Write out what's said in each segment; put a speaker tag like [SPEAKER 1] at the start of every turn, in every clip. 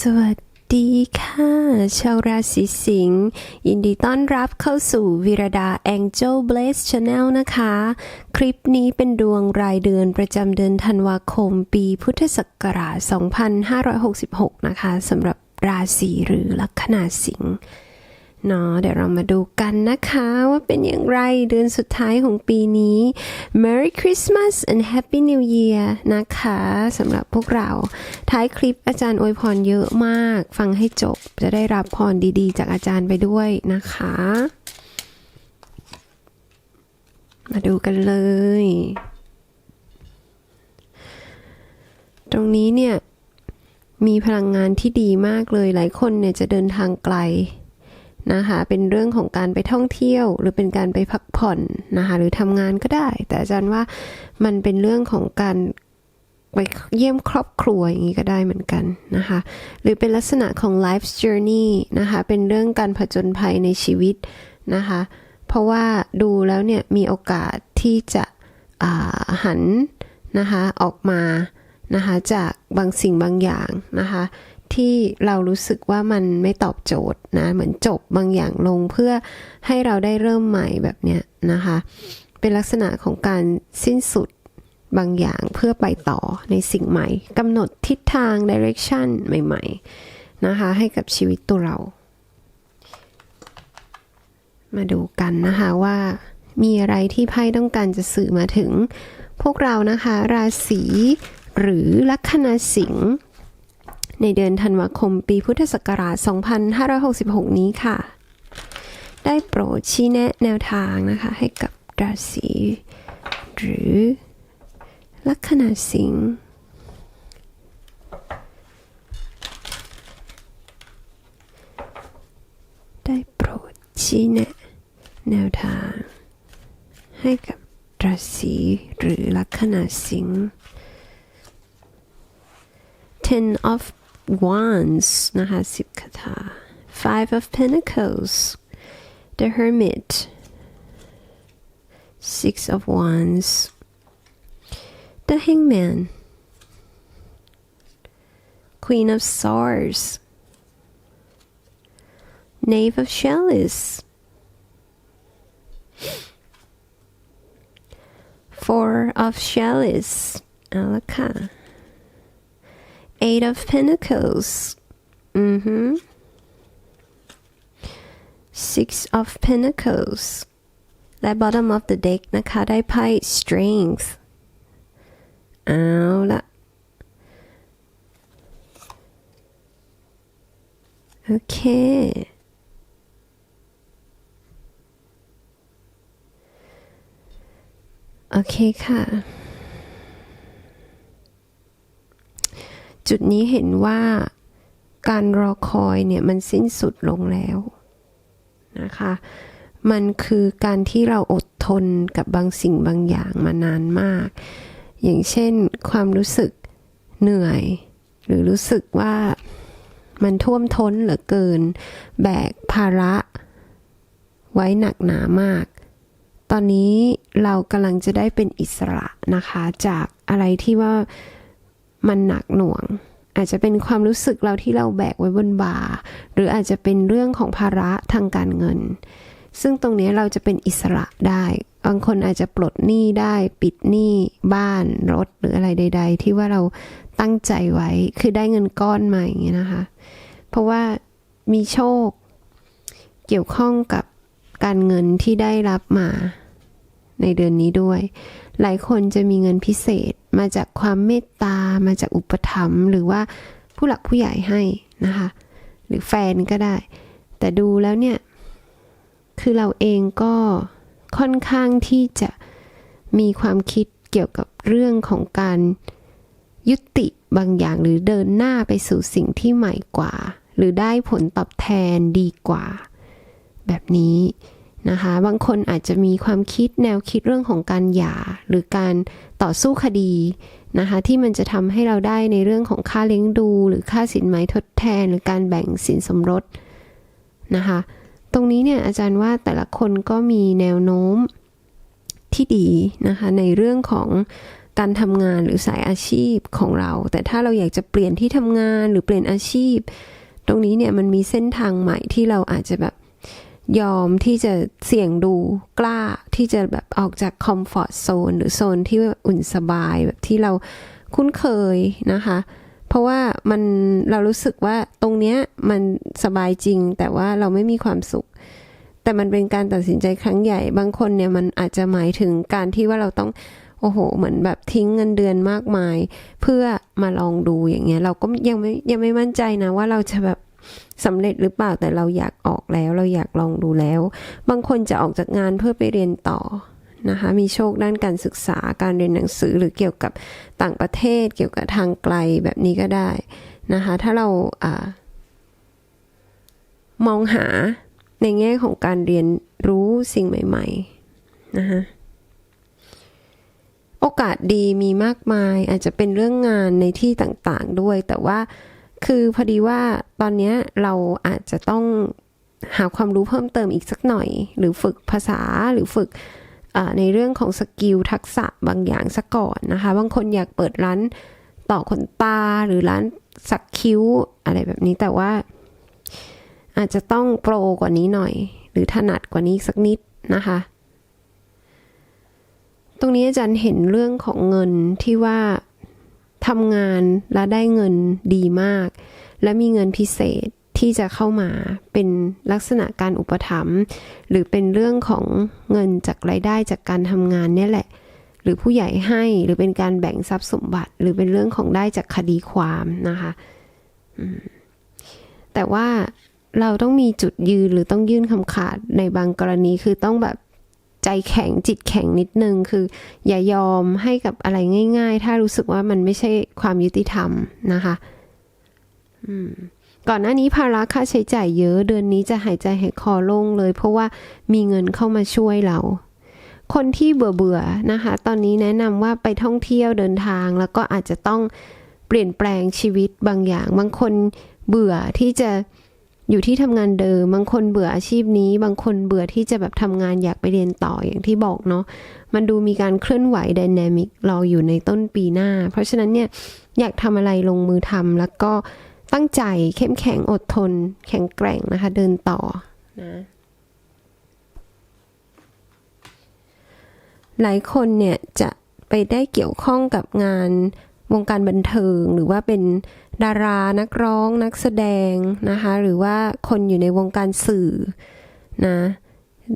[SPEAKER 1] สวัสดีค่ะ ชาวราศีสิงห์ยินดีต้อนรับเข้าสู่วิรดา Angel Blaze Channel นะคะ คลิปนี้เป็นดวงรายเดือนประจำเดือนธันวาคมปีพุทธศักราช 2566 นะคะสำหรับราศีหรือลัคนาสิงห์ เนาะเดี๋ยวเรามาดูกันนะคะว่าเป็นอย่างไรเดือนสุดท้ายของปีนี้ Merry Christmas and Happy New Year นะคะสำหรับพวกเราท้ายคลิปอาจารย์อวยพรเยอะมาก ฟังให้จบจะได้รับพรดีๆ จากอาจารย์ไปด้วยนะคะ มาดูกันเลย ตรงนี้เนี่ยมีพลังงานที่ดีมากเลยหลายคนเนี่ยจะเดินทางไกล นะคะ เป็นเรื่องของการไปท่องเที่ยว หรือเป็นการไปพักผ่อนนะคะ หรือทำงานก็ได้ แต่อาจารย์ว่ามันเป็นเรื่องของการไปเยี่ยมครอบครัวอย่างนี้ก็ได้เหมือนกันนะคะ หรือเป็นลักษณะของ life journey นะคะ เป็นเรื่องการผจญภัยในชีวิตนะคะ เพราะว่าดูแล้วเนี่ยมีโอกาสที่จะหันนะคะออกมานะคะจากบางสิ่งบางอย่างนะคะ ที่เรารู้สึกว่ามันไม่ตอบโจทย์นะ เหมือนจบบางอย่างลงเพื่อให้เราได้เริ่มใหม่แบบเนี้ยนะคะ เป็นลักษณะของการสิ้นสุดบางอย่างเพื่อไปต่อในสิ่งใหม่กำหนดทิศทาง direction ใหม่ๆ นะคะ ให้กับชีวิตตัวเรา มาดูกันนะคะว่ามีอะไรที่ไพ่ต้องการจะสื่อมาถึง พวกเรานะคะ ราศีหรือลัคนาสิงห์ ในเดือนธันวาคมปีพุทธศักราช 2566 นี้ค่ะ ได้โปรดชี้แนะแนวทางนะคะ ให้กับราศีหรือลัคนาสิงห์ได้โปรดชี้แนะแนวทาง ให้กับราศีหรือลัคนาสิงห์ Ten of Wands นะคะสิบคาถา Five of Pentacles The Hermit Six of Wands The Hangman Queen of Swords Knave of Chalice Four of Chalice เอาละค่ะ Eight of Pentacles. Mm-hmm. Six of Pentacles. และ bottom of the deck นะคะ ได้ไพ่ Strength เอาละโอเค โอเคค่ะ จุดนี้เห็นว่าการรอคอยเนี่ยมันสิ้นสุดลงแล้วนะคะ มันคือการที่เราอดทนกับบางสิ่งบางอย่างมานานมาก อย่างเช่นความรู้สึกเหนื่อย หรือรู้สึกว่ามันท่วมท้นเหลือเกิน แบกภาระไว้หนักหนามาก ตอนนี้เรากำลังจะได้เป็นอิสระนะคะ จากอะไรที่ว่า มันหนักหน่วง อาจจะเป็นความรู้สึกเราที่เราแบกไว้บนบ่า หรืออาจจะเป็นเรื่องของภาระทางการเงิน ซึ่งตรงนี้เราจะเป็นอิสระได้ บางคนอาจจะปลดหนี้ได้ ปิดหนี้บ้านรถหรืออะไรใด ๆ ที่ว่าเราตั้งใจไว้ คือได้เงินก้อนมาอย่างนี้นะคะ เพราะว่ามีโชค เกี่ยวข้องกับการเงินที่ได้รับมาในเดือนนี้ด้วย หลายคนจะมีเงินพิเศษมาจากความเมตตา มาจากอุปถัมภ์หรือว่าผู้หลักผู้ใหญ่ให้นะคะ หรือแฟนก็ได้ แต่ดูแล้วเนี่ย คือเราเองก็ค่อนข้างที่จะมีความคิดเกี่ยวกับเรื่องของการยุติบางอย่างหรือเดินหน้าไปสู่สิ่งที่ใหม่กว่า หรือได้ผลตอบแทนดีกว่า แบบนี้ นะคะ บางคนอาจจะมีความคิดแนวคิดเรื่องของการหย่าหรือการต่อสู้คดีนะคะที่มันจะทำให้เราได้ในเรื่องของค่าเลี้ยงดู หรือค่าสินไหมทดแทน หรือการแบ่งสินสมรสนะคะ ตรงนี้เนี่ยอาจารย์ว่าแต่ละคนก็มีแนวโน้มที่ดีนะคะในเรื่องของการทำงานหรือสายอาชีพของเรา แต่ถ้าเราอยากจะเปลี่ยนที่ทำงานหรือเปลี่ยนอาชีพ ตรงนี้เนี่ยมันมีเส้นทางใหม่ที่เราอาจจะแบบ ยอมที่จะเสี่ยงดูกล้าที่จะแบบออกจากคอมฟอร์ z โซนหรือโซนที่อุ่นสบายแบบที่เราคุ้นเคยนะคะ เพราะว่ามันเรารู้สึกว่าตรงเนี้ยมันสบายจริง แต่ว่าเราไม่มีความสุข แต่มันเป็นการตัดสินใจครั้งใหญ่ บางคนเนี่ยมันอาจจะหมายถึงการที่ว่าเราต้องโอ้โห เหมือนแบบทิ้งเงินเดือนมากมาย เพื่อมาลองดูอย่างเงี้ย เราก็ยังไม่ยังไม่มั่นใจนะว่าเราจะแบบ สำเร็จหรือเปล่าแต่เราอยากออกแล้ว เราอยากลองดูแล้ว บางคนจะออกจากงานเพื่อไปเรียนต่อนะคะมีโชคด้านการศึกษาการเรียนหนังสือหรือเกี่ยวกับต่างประเทศ เกี่ยวกับทางไกลแบบนี้ก็ได้นะคะถ้าเราอามองหาในแง่ของการเรียนรู้สิ่งใหม่ๆนะคะโอกาสดีมีมากมายอาจจะเป็นเรื่องงานในที่ต่างๆด้วย แต่ว่า คือพอดีว่าตอนนี้เราอาจจะต้องหาความรู้เพิ่มเติมอีกสักหน่อย หรือฝึกภาษาหรือฝึกในเรื่องของสกิลทักษะบางอย่างสักก่อนนะคะ บางคนอยากเปิดร้านต่อขนตาหรือร้านสักคิ้วอะไรแบบนี้แต่ว่า อาจจะต้องโปรกว่านี้หน่อย หรือถนัดกว่านี้สักนิดนะคะ ตรงนี้อาจารย์เห็นเรื่องของเงินที่ว่า ทำงานและได้เงินดีมาก และมีเงินพิเศษที่จะเข้ามาเป็นลักษณะการอุปถัมภ์หรือเป็นเรื่องของเงินจากรายได้จากการทำงานเนี่ยแหละ หรือผู้ใหญ่ให้หรือเป็นการแบ่งทรัพย์สมบัติ หรือเป็นเรื่องของได้จากคดีความนะคะแต่ว่าเราต้องมีจุดยืนหรือต้องยื่นคำขาดในบางกรณีคือต้องแบบ ใจแข็งจิตแข็งนิดนึง คือ อย่ายอมให้กับอะไรง่าย ๆ ถ้ารู้สึกว่ามันไม่ใช่ความยุติธรรมนะคะก่อนหน้านี้ภาระค่าใช้จ่ายเยอะเดือนนี้จะหายใจหายคอโล่งเลย เพราะว่ามีเงินเข้ามาช่วยเรา คนที่เบื่อเบื่อนะคะ ตอนนี้แนะนำว่าไปท่องเที่ยวเดินทาง แล้วก็อาจจะต้องเปลี่ยนแปลงชีวิตบางอย่าง บางคนเบื่อที่จะ อยู่ที่ทำงานเดิม บางคนเบื่ออาชีพนี้ บางคนเบื่อที่จะแบบทำงานอยากไปเรียนต่ออย่างที่บอกเนาะมันดูมีการเคลื่อนไหวดินามิกรออยู่ในต้นปีหน้า เพราะฉะนั้นเนี่ยอยากทำอะไรลงมือทำแล้วก็ตั้งใจเข้มแข็งอดทน แข็งแกร่งนะคะ เดินต่อนะหลายคนเนี่ยจะไปได้เกี่ยวข้องกับงาน วงการบันเทิง หรือว่าเป็นดารานักร้องนักแสดงนะคะ หรือว่าคนอยู่ในวงการสื่อนะ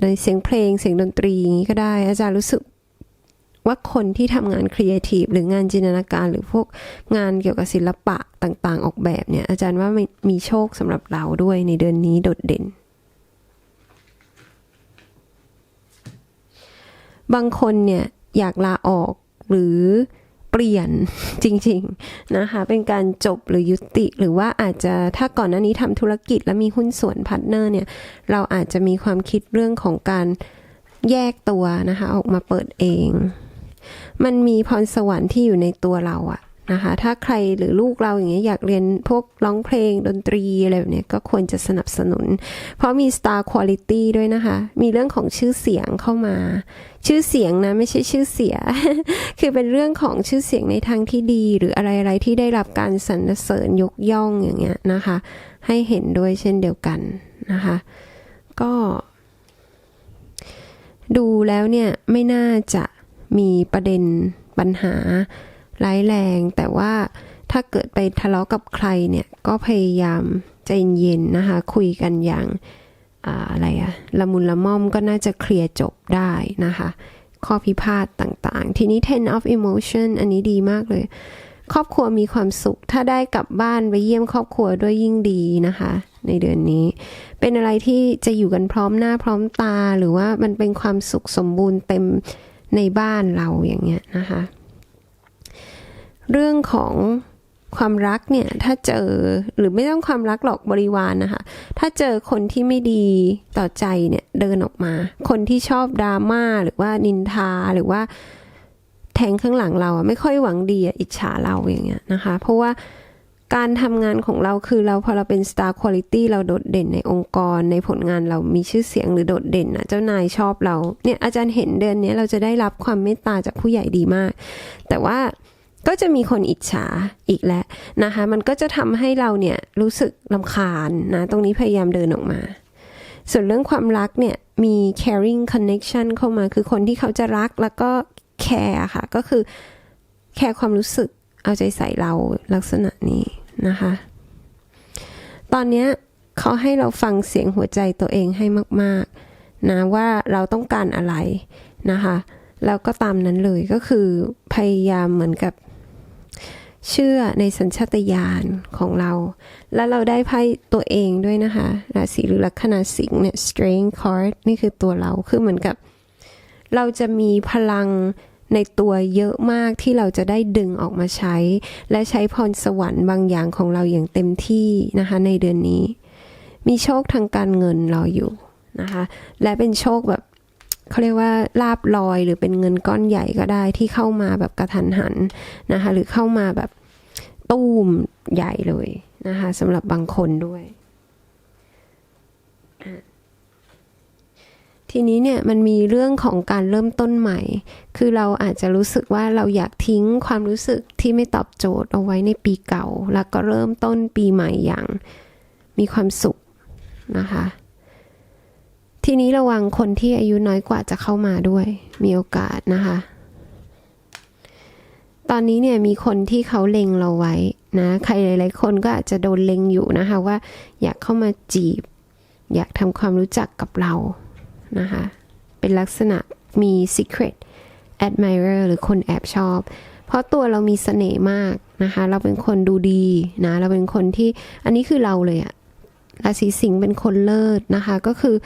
[SPEAKER 1] โดยเสียงเพลงเสียงดนตรีอย่างนี้ก็ได้ อาจารย์รู้สึกว่าคนที่ทำงานครีเอทีฟหรืองานจินตนาการ หรือพวกงานเกี่ยวกับศิลปะต่างๆ ออกแบบเนี่ย อาจารย์ว่ามีโชคสำหรับเราด้วยในเดือนนี้โดดเด่น บางคนเนี่ยอยากลาออกหรือ เปลี่ยนจริงๆนะคะ เป็นการจบหรือยุติ หรือว่าอาจจะถ้าก่อนหน้านี้ทำธุรกิจแล้วมีหุ้นส่วนพาร์ทเนอร์เนี่ย เราอาจจะมีความคิดเรื่องของการแยกตัวนะคะ ออกมาเปิดเอง มันมีพรสวรรค์ที่อยู่ในตัวเราอะ นะคะ ถ้าใครหรือลูกเราอย่างเงี้ยอยากเรียนพวกร้องเพลงดนตรีอะไรแบบเนี้ยก็ควรจะสนับสนุน เพราะมี star quality ด้วยนะคะ มีเรื่องของชื่อเสียงเข้ามา ชื่อเสียงนะไม่ใช่ชื่อเสีย คือเป็นเรื่องของชื่อเสียงในทางที่ดี หรืออะไรๆที่ได้รับการสรรเสริญยกย่องอย่างเงี้ยนะคะ ให้เห็นด้วยเช่นเดียวกันนะคะ ก็ ดูแล้วเนี่ยไม่น่าจะมีประเด็นปัญหา ร้ายแรง แต่ว่าถ้าเกิดไปทะเลาะกับใครเนี่ยก็พยายามใจเย็นนะคะ คุยกันอย่างอะไรอะละมุนละม่อมก็น่าจะเคลียร์จบได้นะคะ ข้อพิพาทต่างๆ ทีนี้ ten of emotion อันนี้ดีมากเลย ครอบครัวมีความสุข ถ้าได้กลับบ้านไปเยี่ยมครอบครัวด้วยยิ่งดีนะคะ ในเดือนนี้ เป็นอะไรที่จะอยู่กันพร้อมหน้าพร้อมตา หรือว่ามันเป็นความสุขสมบูรณ์เต็มในบ้านเราอย่างเงี้ยนะคะ เรื่องของความรักเนี่ยถ้าเจอหรือไม่ต้องความรักหรอกบริวารนนะคะ ถ้าเจอคนที่ไม่ดีต่อใจเนี่ยเดินออกมา คนที่ชอบดราม่าหรือว่านินทาหรือว่าแทงข้างหลังเราไม่ค่อยหวังดีอิจฉาเราอย่างเงี้ยนะคะ เพราะว่าการทำงานของเราคือเราพอเราเป็น star quality เราโดดเด่นในองค์กรในผลงานเรามีชื่อเสียงหรือโดดเด่นนะเจ้านายชอบเราเนี่ยอาจารย์เห็นเดือนนี้เราจะได้รับความเมตตาจากผู้ใหญ่ดีมาก แต่ว่า ก็จะมีคนอิจฉาอีกแล้วนะคะ มันก็จะทำให้เราเนี่ยรู้สึกลำคาญนะ ตรงนี้พยายามเดินออกมา ส่วนเรื่องความรักเนี่ยมี caring connection เข้ามา คือคนที่เขาจะรักแล้วก็ care ค่ะ ก็คือแคร์ความรู้สึกเอาใจใส่เราลักษณะนี้นะคะ ตอนนี้เขาให้เราฟังเสียงหัวใจตัวเองให้มาก ๆ นะว่าเราต้องการอะไรนะคะ แล้วก็ตามนั้นเลยก็คือพยายามเหมือนกับ เชื่อในสัญชาตญาณของเรา แล้วเราได้ไพ่ตัวเองด้วยนะคะราศีหรือลัคนาสิงห์เนี่ย strength card นี่คือตัวเราคือเหมือนกับ เราจะมีพลังในตัวเยอะมากที่เราจะได้ดึงออกมาใช้ และใช้พรสวรรค์บางอย่างของเราอย่างเต็มที่นะคะในเดือนนี้ มีโชคทางการเงินรออยู่นะคะ และเป็นโชคแบบ เขาเรียกว่าลาบลอยหรือเป็นเงินก้อนใหญ่ก็ได้ที่เข้ามาแบบกระทันหันนะคะ หรือเข้ามาแบบตู้มใหญ่เลยนะคะสำหรับบางคนด้วย ทีนี้เนี่ยมันมีเรื่องของการเริ่มต้นใหม่ คือเราอาจจะรู้สึกว่าเราอยากทิ้งความรู้สึกที่ไม่ตอบโจทย์เอาไว้ในปีเก่า แล้วก็เริ่มต้นปีใหม่อย่างมีความสุขนะคะ ทีนี้ระวังคนที่อายุน้อยกว่าจะเข้ามาด้วย มีโอกาสนะคะ ตอนนี้เนี่ยมีคนที่เขาเล็งเราไว้นะใครหลายๆคนก็อาจจะโดนเล็งอยู่นะคะว่าอยากเข้ามาจีบ อยากทำความรู้จักกับเรานะคะ เป็นลักษณะมี secret admirer หรือคนแอบชอบ เพราะตัวเรามีเสน่ห์มากนะคะ เราเป็นคนดูดีนะ เราเป็นคนที่ อันนี้คือเราเลยอะราศีสิงห์เป็นคนเลิศนะคะ ก็คือ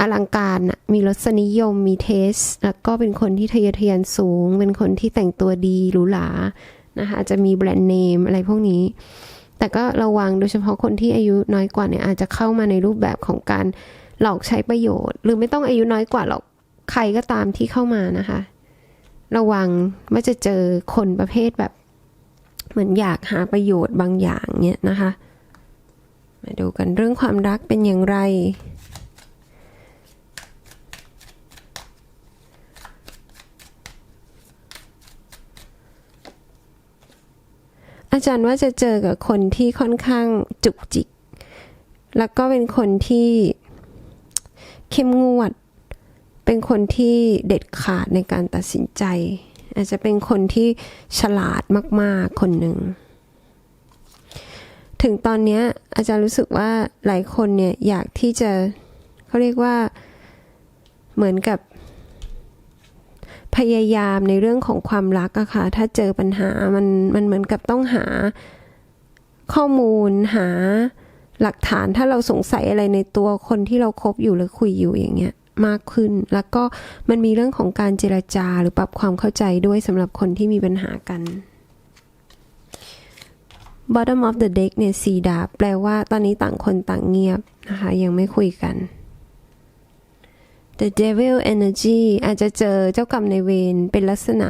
[SPEAKER 1] อลังการนะมีรสนิยมมีเทส แล้วก็เป็นคนที่ทะเยอทะยานสูง เป็นคนที่แต่งตัวดีหรูหรานะคะอาจจะมีแบรนด์เนมอะไรพวกนี้ แต่ก็ระวังโดยเฉพาะคนที่อายุน้อยกว่าเนี่ยอาจจะเข้ามาในรูปแบบของการหลอกใช้ประโยชน์ หรือไม่ต้องอายุน้อยกว่าหรอกใครก็ตามที่เข้ามานะคะ ระวังว่าจะเจอคนประเภทแบบ เหมือนอยากหาประโยชน์บางอย่างเนี่ยนะคะ มาดูกันเรื่องความรักเป็นอย่างไร อาจารย์ว่าจะเจอกับคนที่ค่อนข้างจุกจิก แล้วก็เป็นคนที่เข้มงวด เป็นคนที่เด็ดขาดในการตัดสินใจ อาจจะเป็นคนที่ฉลาดมาก ๆ คนหนึ่ง ถึงตอนนี้อาจารย์รู้สึกว่าหลายคนเนี่ยอยากที่จะเขาเรียกว่าเหมือนกับ พยายามในเรื่องของความรักอะค่ะ ถ้าเจอปัญหามันมันเหมือนกับต้องหาข้อมูลหาหลักฐานถ้าเราสงสัยอะไรในตัวคนที่เราคบอยู่หรือคุยอยู่อย่างเงี้ยมากขึ้น แล้วก็มันมีเรื่องของการเจรจาหรือปรับความเข้าใจด้วยสำหรับคนที่มีปัญหากัน bottom of the deck เนี่ยสีดาบแปลว่าตอนนี้ต่างคนต่างเงียบนะคะ ยังไม่คุยกัน the devil energy อาจจะเจอเจ้ากรรมในเวรเป็นลักษณะ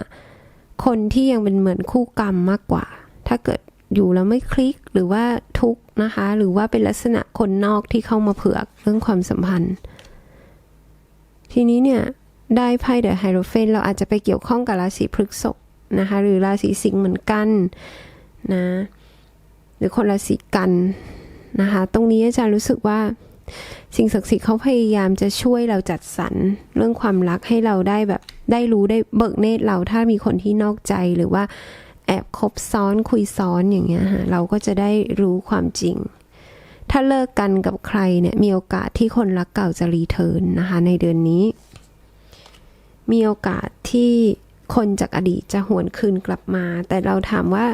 [SPEAKER 1] คนที่ยังเป็นเหมือนคู่กรรมมากกว่า ถ้าเกิดอยู่แล้วไม่คลิกหรือว่าทุกนะคะ หรือว่าเป็นลักษณะคนนอกที่เข้ามาเผือกเรื่องความสัมพันธ์ ทีนี้เนี่ย ได้ไพ่เดอะไฮโรเฟนเราอาจจะไปเกี่ยวข้องกับราศีพฤษภนะคะ หรือราศีสิงห์เหมือนกันนะ หรือคนราศีกันนะคะ ตรงนี้อาจารย์รู้สึกว่า สิ่งศักดิ์สิทธิ์เขาพยายามจะช่วยเราจัดสรรเรื่องความรักให้เราได้แบบ ได้รู้ได้เบิกเนตรเราถ้ามีคนที่นอกใจหรือว่าแอบคบซ้อนคุยซ้อนอย่างเงี้ยฮะเราก็จะได้รู้ความจริง ถ้าเลิกกันกับใครเนี่ยมีโอกาสที่คนรักเก่าจะรีเทิร์นนะคะในเดือนนี้ มีโอกาสที่ คนจากอดีตจะหวนคืนกลับมา แต่เราถามว่า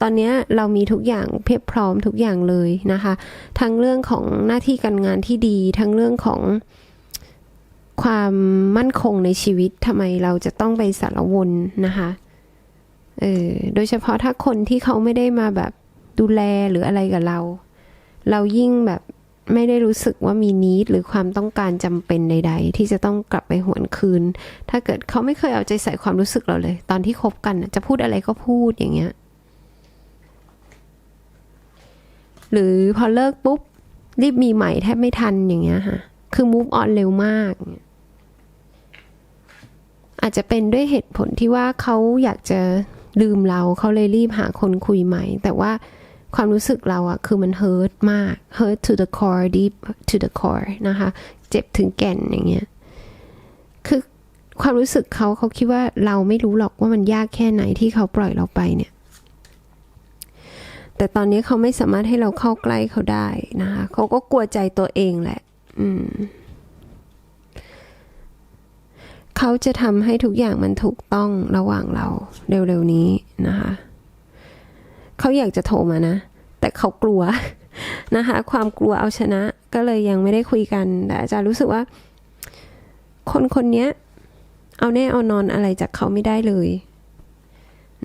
[SPEAKER 1] ตอนนี้เรามีทุกอย่างเพียบพร้อมทุกอย่างเลยนะคะ ทั้งเรื่องของหน้าที่การงานที่ดี ทั้งเรื่องของความมั่นคงในชีวิตทำไมเราจะต้องไปสารวนนะคะเออโดยเฉพาะถ้าคนที่เขาไม่ได้มาแบบดูแลหรืออะไรกับเรา เรายิ่งแบบ ไม่ได้รู้สึกว่ามีนิดหรือความต้องการจำเป็นใด ๆ ที่จะต้องกลับไปหวนคืน ถ้าเกิดเขาไม่เคยเอาใจใส่ความรู้สึกเราเลย ตอนที่คบกันจะพูดอะไรก็พูดอย่างเงี้ย หรือพอเลิกปุ๊บ รีบมีใหม่แทบไม่ทันอย่างเงี้ยค่ะ คือ move on เร็วมาก อาจจะเป็นด้วยเหตุผลที่ว่าเขาอยากจะลืมเราเขาเลยรีบหาคนคุยใหม่ แต่ว่า ความรู้สึกเราอะคือมัน hurt มาก hurt to the core deep to the core นะคะ เจ็บถึงแก่นอย่างเงี้ย คือความรู้สึกเขาเขาคิดว่าเราไม่รู้หรอกว่ามันยากแค่ไหนที่เขาปล่อยเราไปเนี่ย แต่ตอนนี้เขาไม่สามารถให้เราเข้าใกล้เขาได้นะคะ เขาก็กลัวใจตัวเองแหละ อืม เขาจะทำให้ทุกอย่างมันถูกต้องระหว่างเราเร็วๆนี้นะคะ เขาอยากจะโทรมานะ แต่เขากลัวนะคะ ความกลัวเอาชนะ ก็เลยยังไม่ได้คุยกันแต่อาจารย์รู้สึกว่า คนคนนี้เอาแน่เอานอนอะไรจากเขาไม่ได้เลย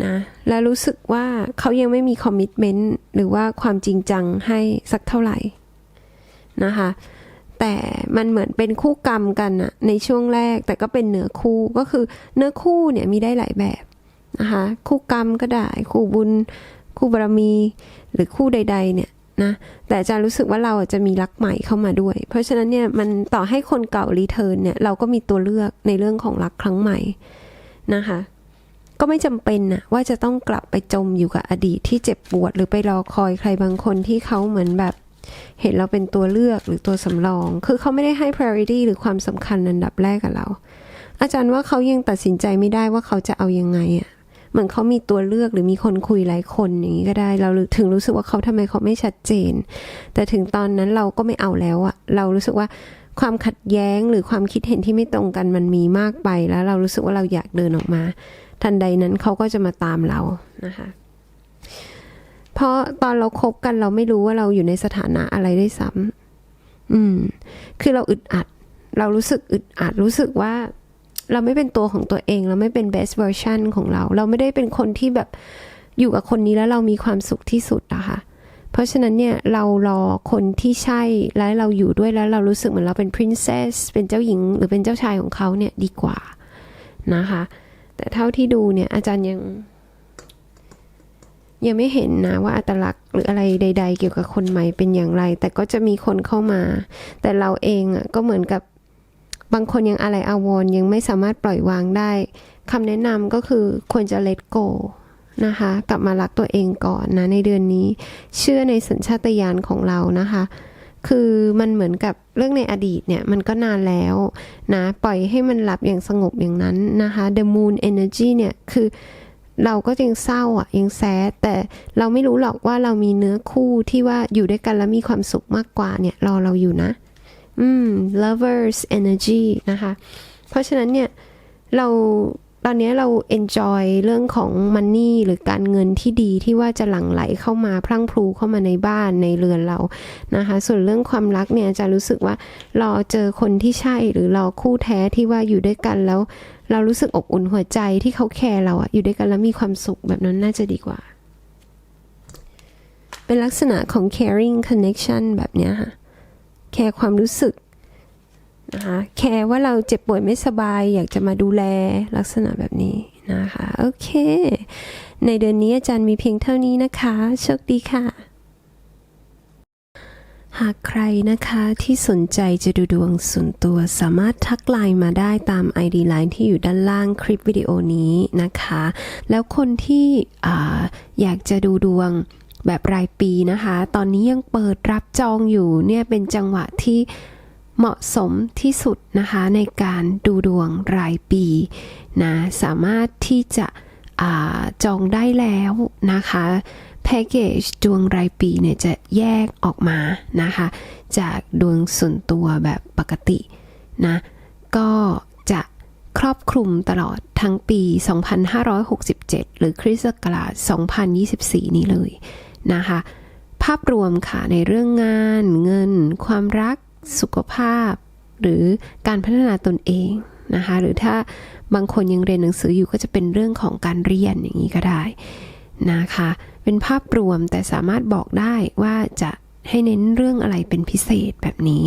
[SPEAKER 1] นะและรู้สึกว่าเขายังไม่มีคอมมิชเมนต์หรือว่าความจริงจังให้สักเท่าไหร่นะคะแต่มันเหมือนเป็นคู่กรรมกันอะในช่วงแรกแต่ก็เป็นเนื้อคู่ก็คือเนื้อคู่เนี่ยมีได้หลายแบบนะคะคู่กรรมก็ได้คู่บุญ คู่บารมี หรือคู่ใด ๆ เนี่ยนะแต่อาจารย์รู้สึกว่าเราอาจจะมีรักใหม่เข้ามาด้วย เพราะฉะนั้นเนี่ยมันต่อให้คนเก่ารีเทิร์นเนี่ยเราก็มีตัวเลือกในเรื่องของรักครั้งใหม่นะคะก็ไม่จำเป็นนะว่าจะต้องกลับไปจมอยู่กับอดีตที่เจ็บปวด หรือไปรอคอยใครบางคนที่เขาเหมือนแบบ เห็นเราเป็นตัวเลือกหรือตัวสำรอง คือเขาไม่ได้ให้ priority หรือความสำคัญอันดับแรกกับเรา อาจารย์ว่าเขายังตัดสินใจไม่ได้ว่าเขาจะเอายังไงอะ เหมือนเขามีตัวเลือกหรือมีคนคุยหลายคนอย่างนี้ก็ได้ เราถึงรู้สึกว่าเขาทำไมเขาไม่ชัดเจน แต่ถึงตอนนั้นเราก็ไม่เอาแล้วอะเรารู้สึกว่าความขัดแย้งหรือความคิดเห็นที่ไม่ตรงกันมันมีมากไปแล้ว เรารู้สึกว่าเราอยากเดินออกมา ทันใดนั้นเขาก็จะมาตามเรานะคะ เพราะตอนเราคบกันเราไม่รู้ว่าเราอยู่ในสถานะอะไรได้ซ้ำอืม คือเราอึดอัด เรารู้สึกอึดอัดรู้สึกว่า เราไม่เป็นตัวของตัวเอง เราไม่เป็น best version ของเรา เราไม่ได้เป็นคนที่แบบอยู่กับคนนี้แล้วเรามีความสุขที่สุดอะค่ะเพราะฉะนั้นเนี่ยเรารอคนที่ใช่แล้วเราอยู่ด้วยแล้วเรารู้สึกเหมือนเราเป็น princess เป็นเจ้าหญิง หรือเป็นเจ้าชายของเขาเนี่ยดีกว่านะคะ แต่เท่าที่ดูเนี่ยอาจารย์ยังยังไม่เห็นนะว่าอัตลักษณ์หรืออะไรใด ๆ เกี่ยวกับคนใหม่เป็นอย่างไร แต่ก็จะมีคนเข้ามา แต่เราเองอะก็เหมือนกับ บางคนยังอะไรอาวรยังไม่สามารถปล่อยวางได้คำแนะนำก็คือควรจะ let go นะคะ กลับมารักตัวเองก่อนนะในเดือนนี้ เชื่อในสัญชาตญาณของเรานะคะ คือมันเหมือนกับเรื่องในอดีตเนี่ย มันก็นานแล้วนะ ปล่อยให้มันหลับอย่างสงบอย่างนั้นนะคะ the moon energy เนี่ย คือเราก็ยังเศร้าอะยังแซดแต่เราไม่รู้หรอกว่าเรามีเนื้อคู่ที่ว่าอยู่ด้วยกันแล้วมีความสุขมากกว่าเนี่ยรอเราอยู่นะ อืม lovers energy นะคะ เพราะฉะนั้นเนี่ย เราตอนนี้เรา enjoy เรื่องของ money หรือการเงินที่ดีที่ว่าจะหลั่งไหลเข้ามาพรั่งพรูเข้ามาในบ้านในเรือนเรานะคะ ส่วนเรื่องความรักเนี่ยจะรู้สึกว่ารอเจอคนที่ใช่หรือรอคู่แท้ที่ว่าอยู่ด้วยกันแล้ว เรารู้สึกอบอุ่นหัวใจที่เขาแคร์เราอะอยู่ด้วยกันแล้วมีความสุขแบบนั้นน่าจะดีกว่า เป็นลักษณะของ caring connection แบบเนี้ยค่ะ แคร์ความรู้สึกนะคะแคร์ว่าเราเจ็บป่วยไม่สบาย อยากจะมาดูแลลักษณะแบบนี้นะคะโอเค ในเดือนนี้อาจารย์มีเพียงเท่านี้นะคะ โชคดีค่ะ หากใครนะคะที่สนใจจะดูดวงส่วนตัวสามารถทักไลน์มาได้ตาม ID Line ที่อยู่ด้านล่างคลิปวิดีโอนี้นะคะ แล้วคนที่ออยากจะดูดวง แบบรายปีนะคะ ตอนนี้ยังเปิดรับจองอยู่เนี่ยเป็นจังหวะที่เหมาะสมที่สุดนะคะในการดูดวงรายปีนะสามารถที่จะอจองได้แล้วนะคะแพ็กเกจดวงรายปีเนี่ยจะแยกออกมานะคะ จากดวงส่วนตัวแบบปกตินะก็จะครอบคลุมตลอดทั้งปี 2567 หรือคริสต์ศักราช2024 นี้เลย นะคะ ภาพรวมค่ะในเรื่องงาน เงิน ความรัก สุขภาพ หรือการพัฒนาตนเองนะคะ หรือถ้าบางคนยังเรียนหนังสืออยู่ก็จะเป็นเรื่องของการเรียนอย่างนี้ก็ได้นะคะ เป็นภาพรวมแต่สามารถบอกได้ว่าจะให้เน้นเรื่องอะไรเป็นพิเศษแบบนี้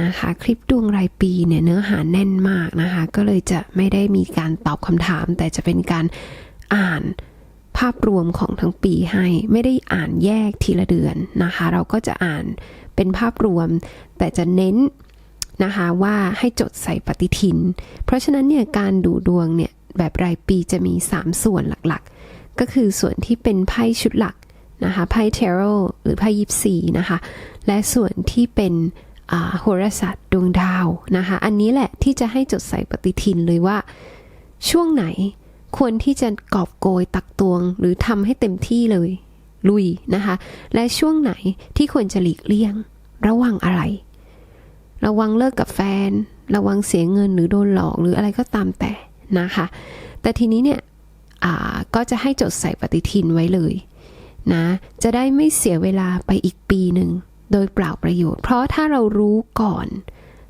[SPEAKER 1] นะคะ คลิปดวงรายปีเนี่ยเนื้อหาแน่นมากนะคะ ก็เลยจะไม่ได้มีการตอบคำถาม แต่จะเป็นการอ่าน ภาพรวมของทั้งปีให้ ไม่ได้อ่านแยกทีละเดือนนะคะ เราก็จะอ่านเป็นภาพรวม แต่จะเน้นนะคะว่าให้จดใส่ปฏิทิน เพราะฉะนั้นเนี่ยการดูดวงเนี่ยแบบรายปีจะมี 3 ส่วนหลักๆ ก็คือส่วนที่เป็นไพ่ชุดหลักนะคะไพ่เทโรหรือไพ่ยิปซีนะคะและส่วนที่เป็นโหราศาสตร์ดวงดาวนะคะ อันนี้แหละที่จะให้จดใส่ปฏิทินเลยว่าช่วงไหน ควรที่จะกอบโกยตักตวง หรือทำให้เต็มที่เลย ลุยนะคะ และช่วงไหนที่ควรจะหลีกเลี่ยง ระวังอะไร ระวังเลิกกับแฟน ระวังเสียเงินหรือโดนหลอกหรืออะไรก็ตามแต่นะคะ แต่ทีนี้เนี่ยอ่าก็จะให้จดใส่ปฏิทินไว้เลยนะจะได้ไม่เสียเวลาไปอีกปีหนึ่งโดยเปล่าประโยชน์ เพราะถ้าเรารู้ก่อน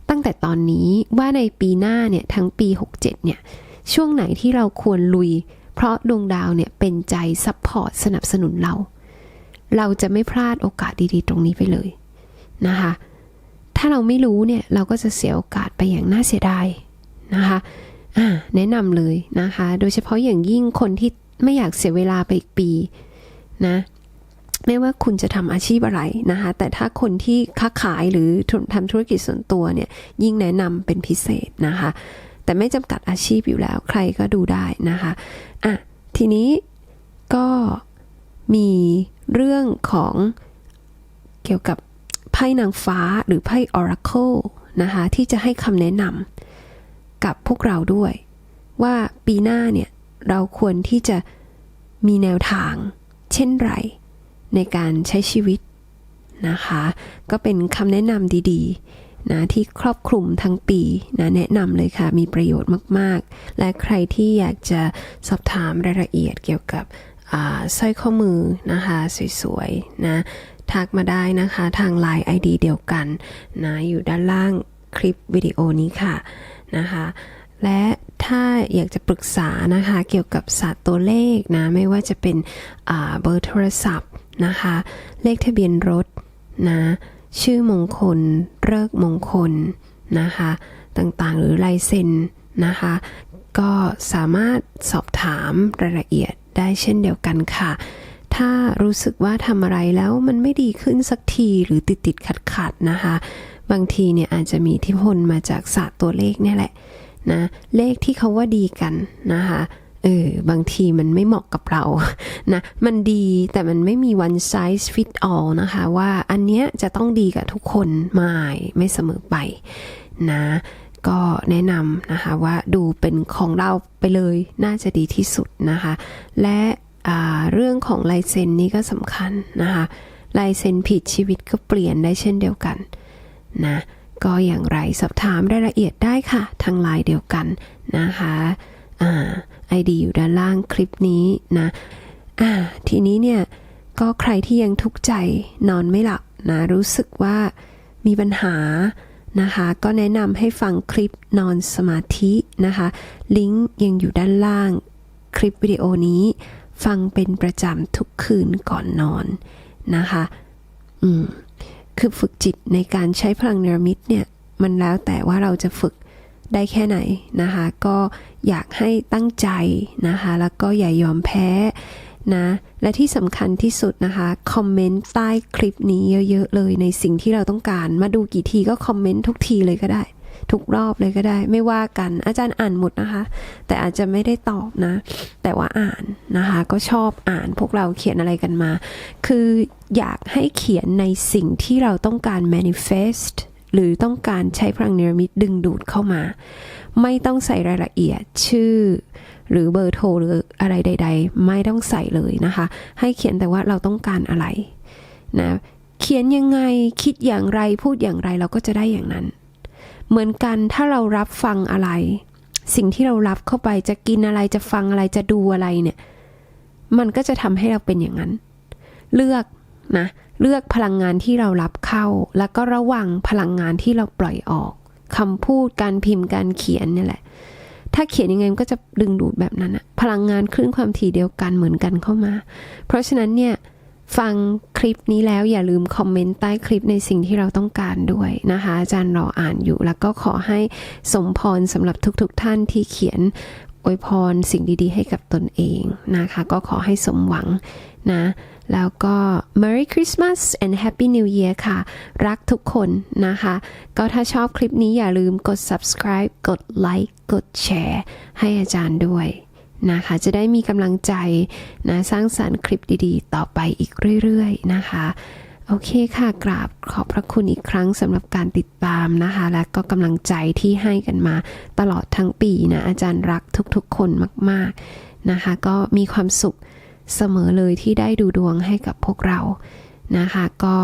[SPEAKER 1] ตั้งแต่ตอนนี้ว่าในปีหน้าเนี่ยทั้งปี 67เนี่ย ช่วงไหนที่เราควรลุย เพราะดวงดาวเนี่ยเป็นใจซัพพอร์ตสนับสนุนเรา เราจะไม่พลาดโอกาสดีๆ ตรงนี้ไปเลยนะคะ ถ้าเราไม่รู้เนี่ยเราก็จะเสียโอกาสไปอย่างน่าเสียดายนะคะแนะนำเลยนะคะ โดยเฉพาะอย่างยิ่งคนที่ไม่อยากเสียเวลาไปอีกปีนะไม่ว่าคุณจะทำอาชีพอะไรนะคะ แต่ถ้าคนที่ค้าขายหรือทำธุรกิจส่วนตัวเนี่ยยิ่งแนะนำเป็นพิเศษนะคะ แต่ไม่จำกัดอาชีพอยู่แล้ว ใครก็ดูได้นะคะอะทีนี้ก็มีเรื่องของเกี่ยวกับไพ่นางฟ้าหรือไพ่ Oracle นะคะที่จะให้คำแนะนำกับพวกเราด้วย ว่าปีหน้าเนี่ย เราควรที่จะมีแนวทาง เช่นไร ในการใช้ชีวิตนะคะ ก็เป็นคำแนะนำดีๆ นะที่ครอบคลุมทั้งปีนะแนะนำเลยค่ะ มีประโยชน์มาก ๆ และใครที่อยากจะสอบถามรายละเอียดเกี่ยวกับสร้อยข้อมือนะคะสวยๆนะทักมาได้นะคะทาง Line ID เดียวกันนะอยู่ด้านล่างคลิปวิดีโอนี้ค่ะนะคะและถ้าอยากจะปรึกษานะคะเกี่ยวกับศาสตร์ตัวเลขนะไม่ว่าจะเป็นเบอร์โทรศัพท์นะคะเลขทะเบียนรถนะ ชื่อมงคลเลิกมงคลนะคะ ต่างๆ หรือลายเซ็นนะคะ ก็สามารถสอบถามรายละเอียดได้เช่นเดียวกันค่ะ ถ้ารู้สึกว่าทำอะไรแล้วมันไม่ดีขึ้นสักทีหรือติดติดขัดขัดๆนะคะ บางทีเนี่ยอาจจะมีอิทธิพลมาจากศาสตร์ตัวเลขเนี่ยแหละนะ เลขที่เขาว่าดีกันนะคะ เออบางทีมันไม่เหมาะกับเรานะมันดีแต่มันไม่มี one size fit all นะคะว่าอันเนี้ยจะต้องดีกับทุกคนไม่ไม่เสมอไปนะก็แนะนำนะคะว่าดูเป็นของเราไปเลยน่าจะดีที่สุดนะคะและเรื่องของลายเซ็นนี่ก็สำคัญนะคะลายเซ็นผิดชีวิตก็เปลี่ยนได้เช่นเดียวกันนะก็อย่างไรสอบถามรายละเอียดได้ค่ะ ทางไลน์เดียวกันนะคะ อ่าไอดีอยู่ด้านล่างคลิปนี้นะ อ่า ทีนี้เนี่ย ก็ใครที่ยังทุกข์ใจนอนไม่หลับนะ รู้สึกว่ามีปัญหานะคะ ก็แนะนำให้ฟังคลิปนอนสมาธินะคะ ลิงก์ยังอยู่ด้านล่างคลิปวิดีโอนี้ ฟังเป็นประจำทุกคืนก่อนนอนนะคะ อืม คือฝึกจิตในการใช้พลังเนรมิตเนี่ย มันแล้วแต่ว่าเราจะฝึกได้แค่ไหนนะคะ ก็ อยากให้ตั้งใจนะคะ แล้วก็อย่ายอมแพ้นะ และที่สำคัญที่สุดนะคะ คอมเมนต์ใต้คลิปนี้เยอะๆเลยในสิ่งที่เราต้องการ มาดูกี่ทีก็คอมเมนต์ทุกทีเลยก็ได้ ทุกรอบเลยก็ได้ ไม่ว่ากันอาจารย์อ่านหมดนะคะ แต่อาจจะไม่ได้ตอบนะ แต่ว่าอ่านนะคะ ก็ชอบอ่านพวกเราเขียนอะไรกันมา คืออยากให้เขียนในสิ่งที่เราต้องการ manifest หรือต้องการใช้พลังเนรมิตดึงดูดเข้ามา ไม่ต้องใส่รายละเอียดชื่อ หรือเบอร์โทรหรืออะไรใด ๆ ไม่ต้องใส่เลยนะคะ ให้เขียนแต่ว่าเราต้องการอะไรนะเขียนยังไงคิดอย่างไรพูดอย่างไรเราก็จะได้อย่างนั้น เหมือนกันถ้าเรารับฟังอะไร สิ่งที่เรารับเข้าไปจะกินอะไรจะฟังอะไรจะดูอะไรเนี่ยมันก็จะทำให้เราเป็นอย่างนั้น เลือกนะเลือกพลังงานที่เรารับเข้า แล้วก็ระวังพลังงานที่เราปล่อยออก คำพูดการพิมพ์การเขียนเนี่ยแหละ ถ้าเขียนยังไงมันก็จะดึงดูดแบบนั้นอะพลังงานคลื่นความถี่เดียวกันเหมือนกันเข้ามา เพราะฉะนั้นเนี่ยฟังคลิปนี้แล้วอย่าลืมคอมเมนต์ใต้คลิปในสิ่งที่เราต้องการด้วยนะคะ อาจารย์รออ่านอยู่ แล้วก็ขอให้สมพรสำหรับทุกๆทท่านที่เขียน อวยพรสิ่งดีๆ ให้กับตนเองนะคะ ก็ขอให้สมหวังนะ แล้วก็ Merry Christmas and Happy New Year ค่ะ รักทุกคนนะคะ ก็ถ้าชอบคลิปนี้อย่าลืมกด subscribe กดไลค์กดแชร์ให้อาจารย์ด้วยนะคะ จะได้มีกำลังใจนะ สร้างสรรค์คลิปดีๆ ต่อไปอีกเรื่อยๆนะคะ โอเคค่ะกราบขอบพระคุณอีกครั้งสำหรับการติดตามนะคะ และก็กำลังใจที่ให้กันมาตลอดทั้งปีนะอาจารย์รักทุกๆ คนมากๆนะคะ ก็มีความสุขเสมอเลยที่ได้ดูดวงให้กับพวกเรานะคะ ก็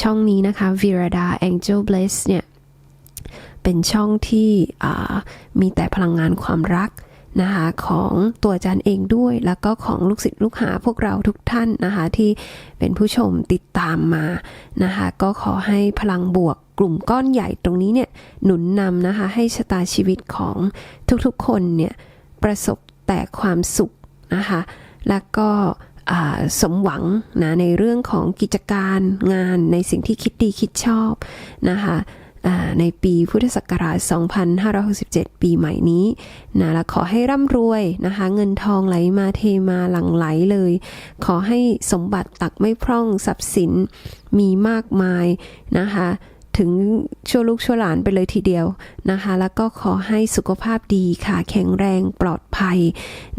[SPEAKER 1] ช่องนี้นะคะ Virada Angel Bliss เนี่ย เป็นช่องที่มีแต่พลังงานความรัก นะคะของตัวอาจารย์เองด้วย แล้วก็ของลูกศิษย์ลูกหาพวกเราทุกท่านนะคะที่เป็นผู้ชมติดตามมานะคะก็ขอให้พลังบวกกลุ่มก้อนใหญ่ตรงนี้เนี่ยหนุนนำนะคะให้ชะตาชีวิตของทุกๆคนเนี่ยประสบแต่ความสุขนะคะแล้วก็สมหวังนะในเรื่องของกิจการงานในสิ่งที่คิดดีคิดชอบนะคะ ในปีพุทธศักราช 2567 ปีใหม่นี้นะและขอให้ร่ำรวยนะคะ เงินทองไหลมาเทมาหลั่งไหลเลย ขอให้สมบัติตักไม่พร่องทรัพย์สินมีมากมายนะคะ ถึงชั่วลูกชั่วหลานไปเลยทีเดียวนะคะ แล้วก็ขอให้สุขภาพดีค่ะ แข็งแรงปลอดภัย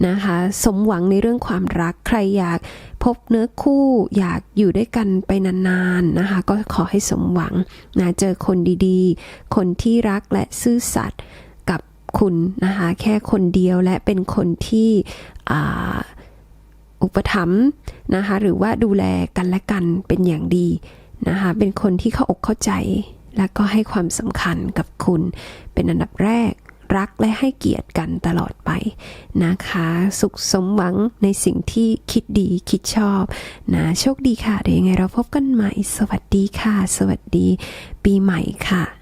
[SPEAKER 1] นะคะ สมหวังในเรื่องความรักใครอยากพบเนื้อคู่อยากอยู่ด้วยกันไปนานๆนะคะ ก็ขอให้สมหวังนะเจอคนดีๆ คนที่รักและซื่อสัตย์กับคุณนะคะ แค่คนเดียวและเป็นคนที่อุปถัมภ์นะคะ หรือว่าดูแลกันและกันเป็นอย่างดี นะคะเป็นคนที่เข้าอกเข้าใจ และก็ให้ความสำคัญกับคุณ เป็นอันดับแรกรักและให้เกียรติกันตลอดไปนะคะ สุขสมหวังในสิ่งที่คิดดีคิดชอบนะโชคดีค่ะ เดี๋ยวยังไงเราพบกันใหม่ สวัสดีค่ะ สวัสดี ปีใหม่ค่ะ